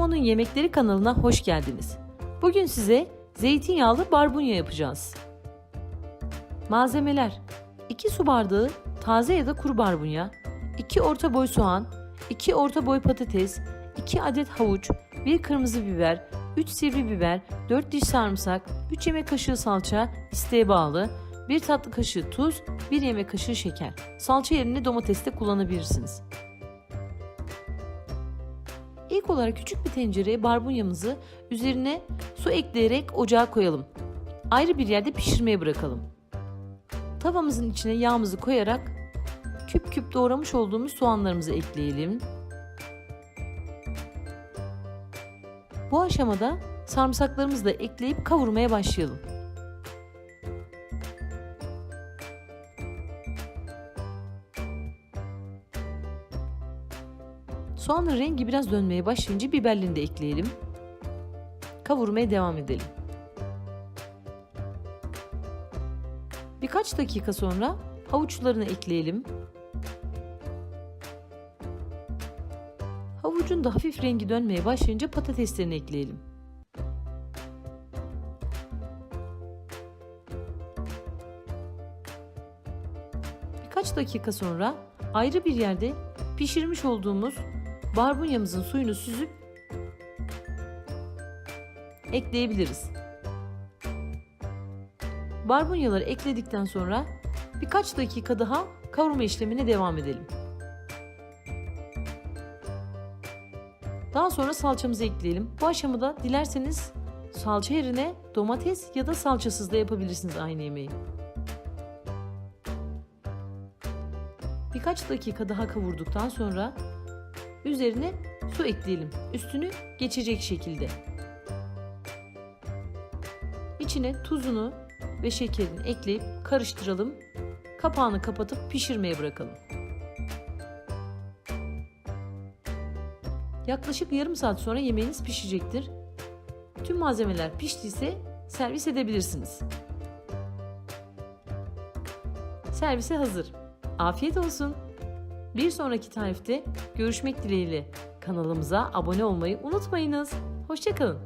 Memo'nun Yemekleri kanalına hoş geldiniz. Bugün size zeytinyağlı barbunya yapacağız. Malzemeler 2 su bardağı taze ya da kuru barbunya, 2 orta boy soğan, 2 orta boy patates, 2 adet havuç, 1 kırmızı biber, 3 sivri biber, 4 diş sarımsak, 3 yemek kaşığı salça, isteğe bağlı, 1 tatlı kaşığı tuz, 1 yemek kaşığı şeker. Salça yerine domates de kullanabilirsiniz. İlk olarak küçük bir tencereye barbunyamızı üzerine su ekleyerek ocağa koyalım. Ayrı bir yerde pişirmeye bırakalım. Tavamızın içine yağımızı koyarak küp küp doğramış olduğumuz soğanlarımızı ekleyelim. Bu aşamada sarımsaklarımızı da ekleyip kavurmaya başlayalım. Soğanın rengi biraz dönmeye başlayınca biberlerini de ekleyelim. Kavurmaya devam edelim. Birkaç dakika sonra havuçlarını ekleyelim. Havucun da hafif rengi dönmeye başlayınca patateslerini ekleyelim. Birkaç dakika sonra ayrı bir yerde pişirmiş olduğumuz barbunyamızın suyunu süzüp ekleyebiliriz. Barbunyaları ekledikten sonra birkaç dakika daha kavurma işlemine devam edelim. Daha sonra salçamızı ekleyelim. Bu aşamada dilerseniz salça yerine domates ya da salçasız da yapabilirsiniz aynı yemeği. Birkaç dakika daha kavurduktan sonra üzerine su ekleyelim. Üstünü geçecek şekilde. İçine tuzunu ve şekerini ekleyip karıştıralım. Kapağını kapatıp pişirmeye bırakalım. Yaklaşık yarım saat sonra yemeğiniz pişecektir. Tüm malzemeler piştiyse servis edebilirsiniz. Servise hazır. Afiyet olsun. Bir sonraki tarifte görüşmek dileğiyle kanalımıza abone olmayı unutmayınız. Hoşçakalın.